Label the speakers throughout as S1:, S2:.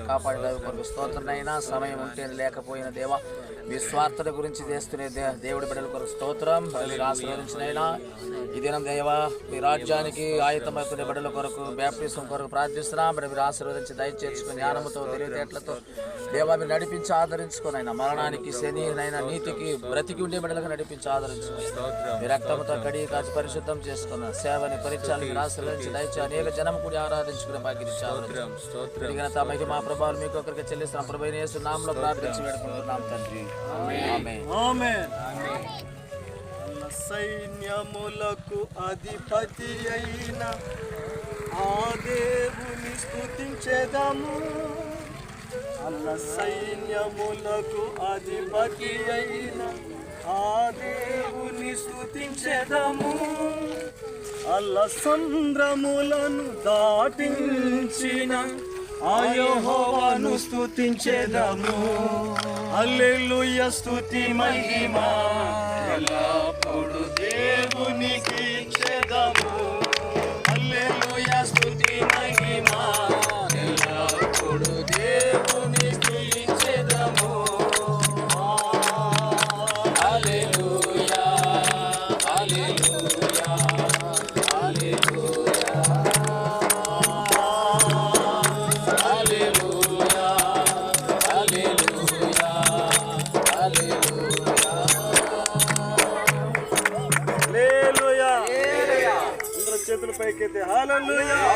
S1: కాచి కాపాడే కొరకు స్తోత్రనైనా సమయం ఉంటే లేకపోయిన దేవ మీ స్వార్థత గురించి చేస్తున్న దేవుడి బిడ్డల కొరకు స్తోత్రం. ఆశీర్వదించినైనా ఈ దినం దేవా మీ రాజ్యానికి ఆయుతమవుతున్న బిడ్డల కొరకు బ్యాప్టిజం కొరకు ప్రార్థిస్తున్నాం. మరి మీరు ఆశీర్వదించి దయచేర్చుకుని జ్ఞానముతో తెలివితేటలతో దేవా మీరు నడిపించి ఆదరించుకుని అయినా మరణానికి శని నైనా నీతికి బ్రతికి ఉండే బిడ్డలకు నడిపించి ఆదరించుకుని రక్తంతో కడిగి కాచి పరిశుద్ధం చేసుకున్న సేవని పరీక్షలు మీరు ఆశీర్వదించి దయచి అనేక జనం కూడా ఆరాధించుకునే భాగ్యం ఘనత మహిమా ప్రభావాలు మీకు ఒకరికి చెల్లిస్తున్న. ప్రభు యేసు నామములో ప్రార్థించి వేడుకుంటున్నాం తండ్రి.
S2: సైన్యములకు అధిపతి అయిన ఆ దేవుని స్తుతించెదము. అల్ల సైన్యములకు అధిపతి అయిన ఆ దేవుని స్తుతించెదము. అల్ల సంద్రములను దాటించిన ఆయోహోవాను స్థుతించేదము అల్లెలుయ స్థుతి మహిమా. Hallelujah.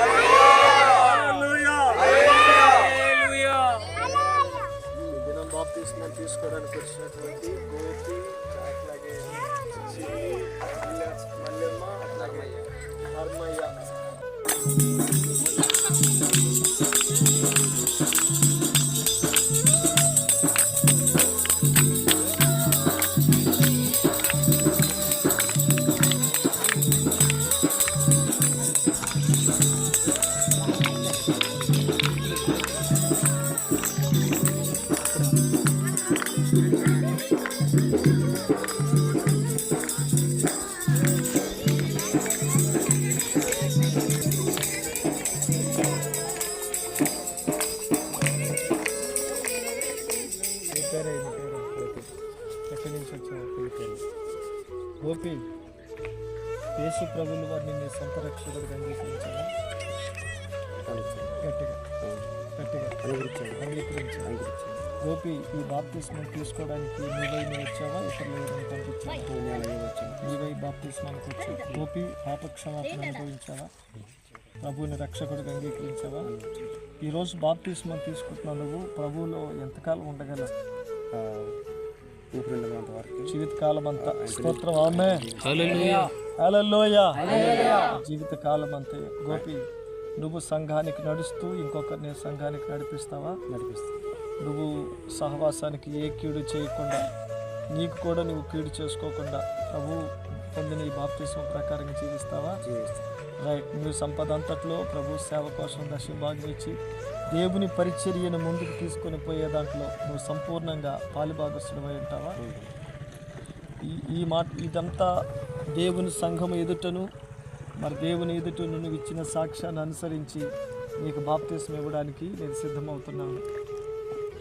S2: గోపి యేసు ప్రభులు వారిని నీ సొంత రక్షకుడిగా అంగీకరించాను గట్టిగా. గట్టిగా. అంగీకరించాను గోపి ఈ బాప్తిస్మం తీసుకోవడానికి నీవై నువ్వు వచ్చావా? ఇతరులు ఎవరైనా పంపించావా నీవై బాప్తిస్మానికి వచ్చావు గోపి పాపక్షమాపణ అనుభవించావా? ప్రభువుని రక్షకుడిగా అంగీకరించావా? ఈరోజు బాప్తిస్మం తీసుకుంటున్నావు నువ్వు. ప్రభువులో ఎంతకాలం ఉండగలవు? జీవితకాలం అంతా స్తోత్రం. ఆమె. జీవితకాలం అంతే గోపి నువ్వు సంఘానికి నడుస్తూ ఇంకొకరిని సంఘానికి నడిపిస్తావా? నడిపిస్తా నువ్వు సహవాసానికి ఏ కీడు చేయకుండా నీకు కూడా నువ్వు కీడు చేసుకోకుండా ప్రభు పొందిన ఈ బాప్తిస్మ ప్రకారంగా జీవిస్తావా? రైట్. నువ్వు సంపద అంతట్లో ప్రభు సేవ కోసం దశభాగం ఇచ్చి దేవుని పరిచర్యను ముందుకు తీసుకొని పోయే దాంట్లో నువ్వు సంపూర్ణంగా పాలుభాగస్సుడమై ఉంటావా? ఈ ఈ మాట ఇదంతా దేవుని సంఘం ఎదుటను మరి దేవుని ఎదుటను నువ్వు ఇచ్చిన సాక్ష్యాన్ని అనుసరించి నీకు బాప్తీసం ఇవ్వడానికి నేను సిద్ధమవుతున్నాను.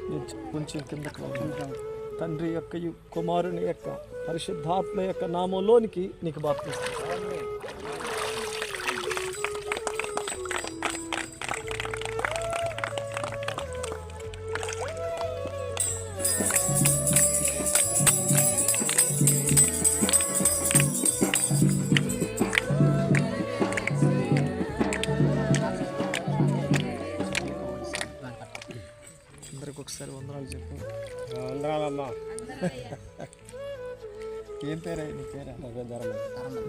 S2: నేను కొంచెం కిందకు వెళ్తాను. తండ్రి యొక్క యు- కుమారుని యొక్క పరిశుద్ధాత్మ యొక్క నామంలోనికి నీకు బాప్తీసం.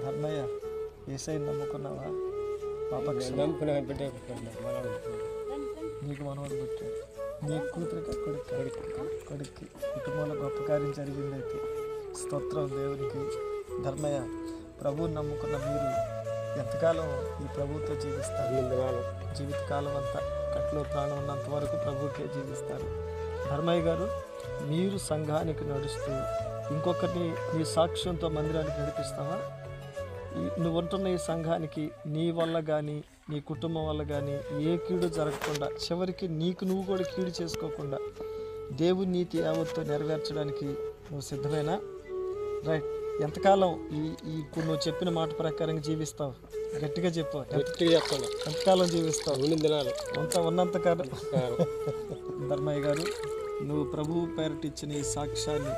S2: ధర్మయ్య ఏసై నమ్ముకున్నావా పాపకి
S3: నమ్ముకునే బిడ్డ
S2: నీకు మనవడు పుట్టాడు నీ కూతురికి కొడుకు కొడుకు కొడుక్కి కుటుంబంలో గొప్ప కార్యం జరిగింది అయితే స్తోత్రం దేవునికి ధర్మయ్య ప్రభువుని నమ్ముకున్న మీరు ఎంతకాలం ఈ ప్రభుత్వం జీవిస్తారు జీవితకాలం అంతా కట్లో ప్రాణం ఉన్నంత వరకు ప్రభుకే జీవిస్తారు ధర్మయ్య గారు మీరు సంఘానికి నడుస్తూ ఇంకొకరిని నీ సాక్ష్యంతో మందిరానికి నడిపిస్తావా? నువ్వు ఉంటున్న ఈ సంఘానికి నీ వల్ల కానీ నీ కుటుంబం వల్ల కానీ ఏ కీడు జరగకుండా చివరికి నీకు నువ్వు కూడా కీడు చేసుకోకుండా దేవుని నీతి యావత్తో నెరవేర్చడానికి నువ్వు సిద్ధమేనా? రైట్. ఎంతకాలం ఈ ఈ ఇప్పుడు నువ్వు చెప్పిన మాట ప్రకారం జీవిస్తావు? గట్టిగా చెప్పు. ఎంతకాలం జీవిస్తావు? ఉన్నంత కాలం. ధర్మయ్య గారు నువ్వు ప్రభువు పేరటిచ్చిన ఈ సాక్ష్యాన్ని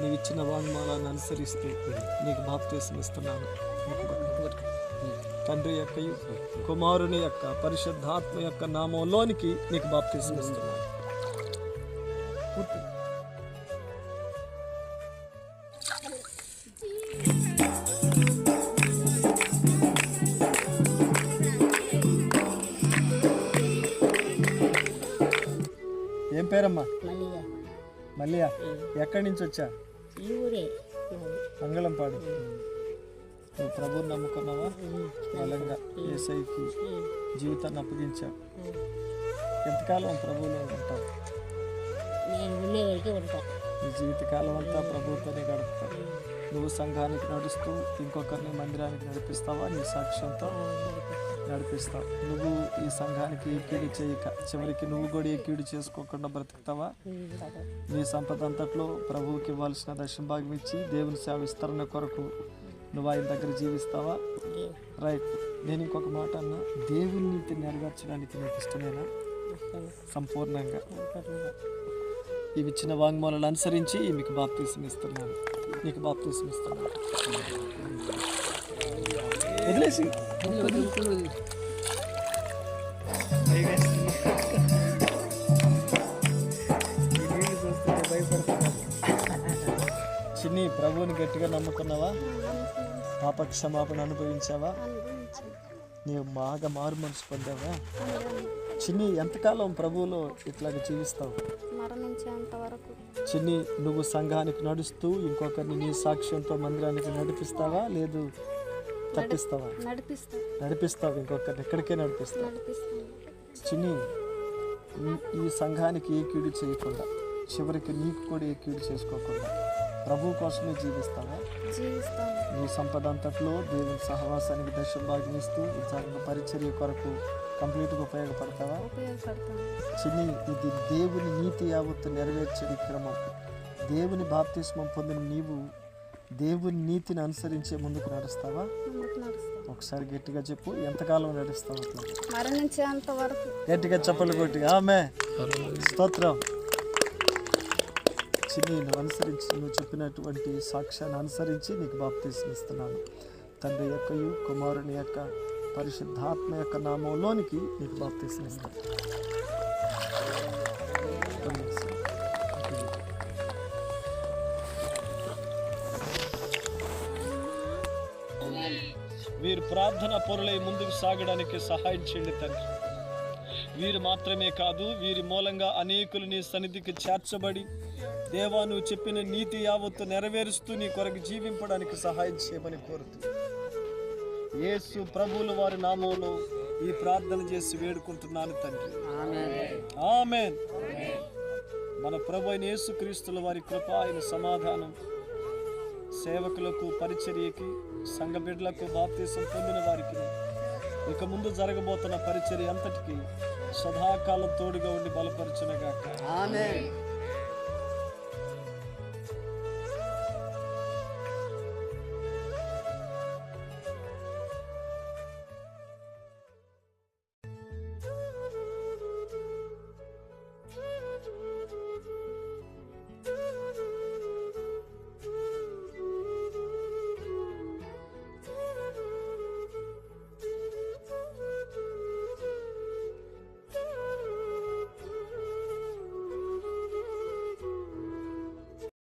S2: నీవు ఇచ్చిన వాంగ్మాలాన్ని అనుసరిస్తూ నీకు బాప్తీసం ఇస్తున్నాను. తండ్రి యొక్క కుమారుని యొక్క పరిశుద్ధాత్మ యొక్క నామంలోనికి నీకు బాప్తీసం ఇస్తున్నాను. పేరమ్మా మల్లియా ఎక్కడి నుంచి వచ్చా?
S4: ఈ ఊరే.
S2: మంగళంపాడు. నువ్వు నమ్ముకున్నావా? బలంగా ఏసైకి జీవితాన్ని అప్పగించావు ఎంతకాలం ప్రభువులో ఉంటావు?
S4: నేను ఉండే వరకే ఉంటా.
S2: నీ జీవితకాలం అంతా ప్రభువుతోనే గడుపుతావు. నువ్వు సంఘానికి నడుస్తూ ఇంకొకరిని మందిరానికి నడిపిస్తావా? నీ సాక్ష్యంతో? నడిపిస్తావు నువ్వు ఈ సంఘానికి ఏ కీడు చేయక చివరికి నువ్వు కూడా ఏ కీడు చేసుకోకుండా బ్రతుకుతావా? నీ సంపద అంతట్లో ప్రభువుకి ఇవ్వాల్సిన దశం భాగం ఇచ్చి దేవుని సేవ విస్తరణ కొరకు నువ్వు ఆయన దగ్గర జీవిస్తావా? రైట్. నేను ఇంకొక మాట అన్నా దేవుని నీతి నెరవేర్చడానికి నీకు ఇష్టమేనా? సంపూర్ణంగా. ఇవి ఇచ్చిన వాంగ్మూలాలు అనుసరించి మీకు బాప్తీసం ఇస్తున్నాను. నీకు బాప్తీసం ఇస్తున్నాను. వదిలేసి. చిన్ని ప్రభువుని గట్టిగా నమ్ముకున్నావా? పాప క్షమాపణ అనుభవించావా? నీవు బాగా మారు మనసు పొందావా? చిన్ని ఎంతకాలం ప్రభువులో ఇట్లాగ జీవిస్తావు? చిన్ని నువ్వు సంఘానికి నడుస్తూ ఇంకొకరిని నీ సాక్ష్యంతో మందిరానికి నడిపిస్తావా? లేదు తప్పిస్తావా?
S5: నడిపిస్తా.
S2: నడిపిస్తావు ఇంకొకరిని ఎక్కడికే నడిపిస్తావు. చిన్ని ఈ- సంఘానికి ఏ కీడు చేయకుండా చివరికి నీకు కూడా ఏ కీడు చేసుకోకుండా ప్రభు కోసమే జీవిస్తావా? నీ సంపద అంతట్లో దేవుని సహవాసానికి దశ భాగమిస్తూ సంఘ పరిచర్య కొరకు కంప్లీట్గా ఉపయోగపడతావా? చిన్ని ఇది దేవుని నీతి యావత్తు నెరవేర్చే క్రమం. దేవుని బాప్తిస్మం పొందిన నీవు దేవుని నీతిని అనుసరించే ముందుకు నడుస్తావా? ఒకసారి గట్టిగా చెప్పు ఎంతకాలం నడుస్తావు అట్లా?
S5: మరణించేంత వరకు.
S2: గట్టిగా చెప్పలు కొట్టి ఆమె స్తోత్రం. చిన్ని నువ్వు అనుసరించి నువ్వు చెప్పినటువంటి సాక్ష్యాన్ని అనుసరించి నీకు బాప్తీసం ఇస్తున్నాను. తండ్రి యొక్కయు కుమారుని యొక్క పరిశుద్ధాత్మ యొక్క నామంలోనికి నీకు బాప్తీసం ఇస్తాను వీరు ప్రార్థన పొరలై ముందుకు సాగడానికి సహాయం చేయండి తండ్రి. వీరు మాత్రమే కాదు వీరి మూలంగా అనేకులు నీ సన్నిధికి చేర్చబడి దేవా నువ్వు చెప్పిన నీతి యావత్తు నెరవేరుస్తూ నీ కొరకు జీవింపడానికి సహాయం చేయమని కోరుతూ. యేసు ప్రభువుల వారి నామంలో ఈ ప్రార్థన చేసి వేడుకుంటున్నాను తండ్రి. ఆమెన్. మన ప్రభు అయిన యేసుక్రీస్తుల వారి కృప ఆయన సమాధానం. సేవకులకు పరిచర్యకి సంఘ బిడ్డలకు బాప్తీసం పొందిన వారికి ఇక ముందు జరగబోతున్న పరిచర్య అంతటికి సదాకాలం తోడుగా ఉండి బలపరచునగాక.